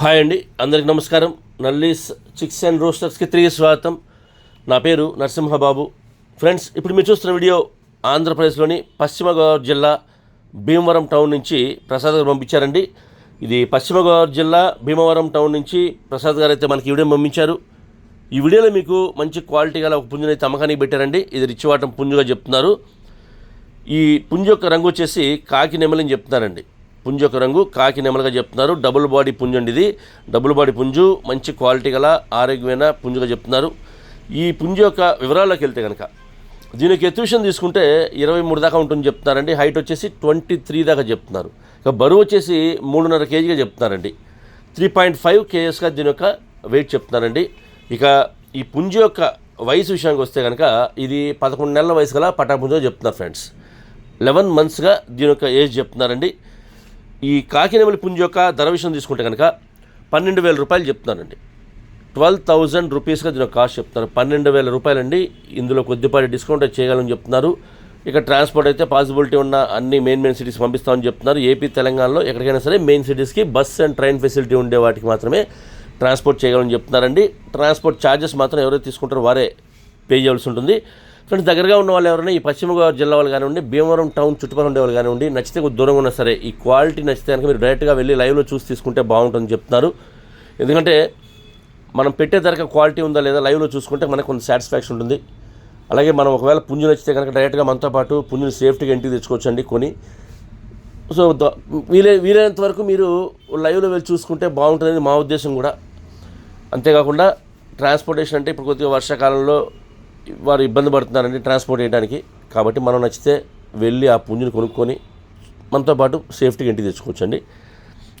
Hi అండి అందరికి నమస్కారం. నల్లీస్ చిక్స్ అండ్ రోస్టర్స్కి తిరిగి స్వాగతం. నా పేరు నరసింహబాబు. ఫ్రెండ్స్ ఇప్పుడు మీరు చూస్తున్న వీడియో ఆంధ్రప్రదేశ్లోని పశ్చిమ గోదావరి జిల్లా భీమవరం టౌన్ నుంచి ప్రసాద్ గారు పంపించారండి. ఇది పశ్చిమ గోదావరి జిల్లా భీమవరం టౌన్ నుంచి ప్రసాద్ గారు అయితే మనకి ఈ వీడియో పంపించారు. ఈ వీడియోలో మీకు మంచి క్వాలిటీ గల ఒక పుంజునైతే అమ్మకానికి పెట్టారండి. ఇది రిచ్చివాటం పుంజుగా చెప్తున్నారు. ఈ పుంజు యొక్క రంగు వచ్చేసి కాకి నెమలని చెప్తున్నారండి. పుంజు యొక్క రంగు కాకి నెమలుగా చెప్తున్నారు. డబుల్ బాడీ పుంజు అండి ఇది. డబుల్ బాడీ పుంజు మంచి క్వాలిటీ గల ఆరోగ్యమైన పుంజుగా చెప్తున్నారు. ఈ పుంజు యొక్క వివరాల్లోకి వెళ్తే కనుక దీనికి ఎత్తువిషన్ తీసుకుంటే ఇరవై మూడు దాకా ఉంటుంది చెప్తున్నారండి. హైట్ వచ్చేసి ట్వంటీ త్రీ దాకా చెప్తున్నారు. ఇక బరువు వచ్చేసి మూడున్నర కేజీగా చెప్తున్నారండి. త్రీ పాయింట్ ఫైవ్ కేఎస్గా దీని యొక్క వెయిట్ చెప్తున్నారండి. ఇక ఈ పుంజు యొక్క వయసు విషయానికి వస్తే కనుక ఇది పదకొండు నెలల వయసు గల పటాపుంజుగా చెప్తున్నారు ఫ్రెండ్స్ లెవెన్ మంత్స్గా దీని యొక్క ఏజ్ చెప్తున్నారండి. ఈ కాకినెమలి పుంజ యొక్క ధర విషయం తీసుకుంటే కనుక పన్నెండు వేల రూపాయలు చెప్తున్నారండి. ట్వెల్వ్ థౌజండ్ రూపీస్గా దీని యొక్క కాస్ట్ చెప్తున్నారు. పన్నెండు వేల రూపాయలండి. ఇందులో కొద్దిపాటి డిస్కౌంట్ చేయగలని చెప్తున్నారు. ఇక ట్రాన్స్పోర్ట్ అయితే పాసిబిలిటీ ఉన్న అన్ని మెయిన్ మెయిన్ సిటీస్ పంపిస్తామని చెప్తున్నారు. ఏపీ తెలంగాణలో ఎక్కడికైనా సరే మెయిన్ సిటీస్కి బస్ అండ్ ట్రైన్ ఫెసిలిటీ ఉండే వాటికి మాత్రమే ట్రాన్స్పోర్ట్ చేయగలని చెప్తున్నారండి. ట్రాన్స్పోర్ట్ ఛార్జెస్ మాత్రం ఎవరైతే తీసుకుంటారో వారే పే చేయాల్సి ఉంటుంది. ఫ్రెండ్స్ దగ్గరగా ఉన్న వాళ్ళు ఎవరైనా ఈ పశ్చిమ గోదావరి జిల్లా వాళ్ళు కానివ్వండి భీమవరం టౌన్ చుట్టుపక్కల ఉండే వాళ్ళు కానివ్వండి నచ్చితే కొద్ది దూరంగా ఉన్నా సరే ఈ క్వాలిటీ నచ్చితే కనుక మీరు డైరెక్ట్గా వెళ్ళి లైవ్లో చూసి తీసుకుంటే బాగుంటుందని చెప్తున్నారు. ఎందుకంటే మనం పెట్టే ధరకు క్వాలిటీ ఉందా లేదా లైవ్లో చూసుకుంటే మనకు కొంత సాటిస్ఫాక్షన్ ఉంటుంది. అలాగే మనం ఒకవేళ పుంజు నచ్చితే కనుక డైరెక్ట్గా మనతో పాటు పుంజుని సేఫ్టీగా ఇంటికి తెచ్చుకోవచ్చండి కొని. సో ద- వీలైనంత వరకు మీరు లైవ్లో వెళ్ళి చూసుకుంటే బాగుంటుందని మా ఉద్దేశం కూడా. అంతేకాకుండా ట్రాన్స్పోర్టేషన్ అంటే ఇప్పుడు కొద్దిగా వర్షాకాలంలో వారు ఇబ్బంది పడుతున్నారండి ట్రాన్స్పోర్ట్ చేయడానికి. కాబట్టి మనం నచ్చితే వెళ్ళి ఆ పుంజుని కొనుక్కొని మనతో పాటు సేఫ్టీగా ఇంటికి తెచ్చుకోవచ్చండి.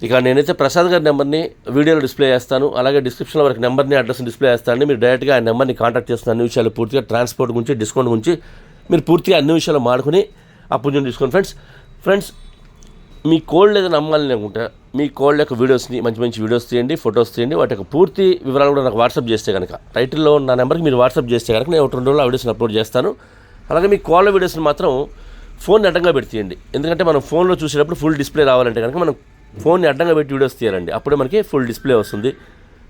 ఇక నేనైతే ప్రసాద్ గారి నెంబర్ని వీడియోలో డిస్ప్లే చేస్తాను. అలాగే డిస్క్రిప్షన్లో వరకు నెంబర్ని అడ్రస్ని డిస్ప్లే చేస్తాను మీరు డైరెక్ట్గా ఆ నెంబర్ని కాంటాక్ట్ చేస్తున్న అన్ని విషయాలు పూర్తిగా ట్రాన్స్పోర్ట్ గురించి డిస్కౌంట్ గురించి మీరు పూర్తిగా అన్ని విషయాలు మాడుకుని ఆ పుంజుని తీసుకోండి ఫ్రెండ్స్ ఫ్రెండ్స్ మీ కోల్డ్ ఏదైనా నమ్మాలని అనుకుంటే మీ కోల్డ్ యొక్క వీడియోస్ని మంచి మంచి వీడియోస్ తీయండి ఫొటోస్ తీయండి వాటి యొక్క పూర్తి వివరాలు కూడా నాకు వాట్సాప్ చేస్తే కనుక టైటిల్లో నా నెంబర్కి మీరు వాట్సాప్ చేస్తే కనుక నేను ఒక రెండు రోజులు ఆ వీడియోస్ని అప్లోడ్ చేస్తాను. అలాగే మీ కోళ్ళ వీడియోస్ని మాత్రం ఫోన్ అడ్డంగా పెట్టి తీయండి. ఎందుకంటే మనం ఫోన్లో చూసేటప్పుడు ఫుల్ డిస్ప్లే రావాలంటే కనుక మనం ఫోన్ని అడ్డంగా పెట్టి వీడియోస్ తీయాలండి. అప్పుడే మనకి ఫుల్ డిస్ప్లే వస్తుంది.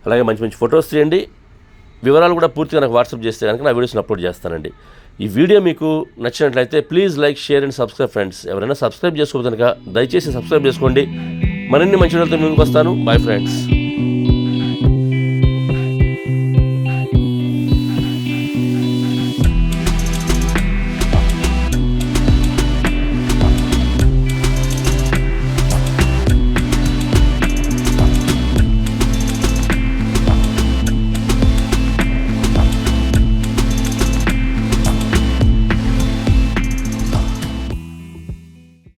అలాగే మంచి మంచి ఫొటోస్ తీయండి. వివరాలు కూడా పూర్తిగా నాకు వాట్సాప్ చేస్తే కనుక నా వీడియోస్ని అప్లోడ్ చేస్తానండి. ఈ వీడియో మీకు నచ్చినట్లయితే please like share and subscribe friends. ఎవరైనా సబ్స్క్రైబ్ చేసుకోవచ్చు కనుక దయచేసి సబ్స్క్రైబ్ చేసుకోండి. మరిన్ని మంచి వీడియోలతో ముందుకు వస్తాను. Bye friends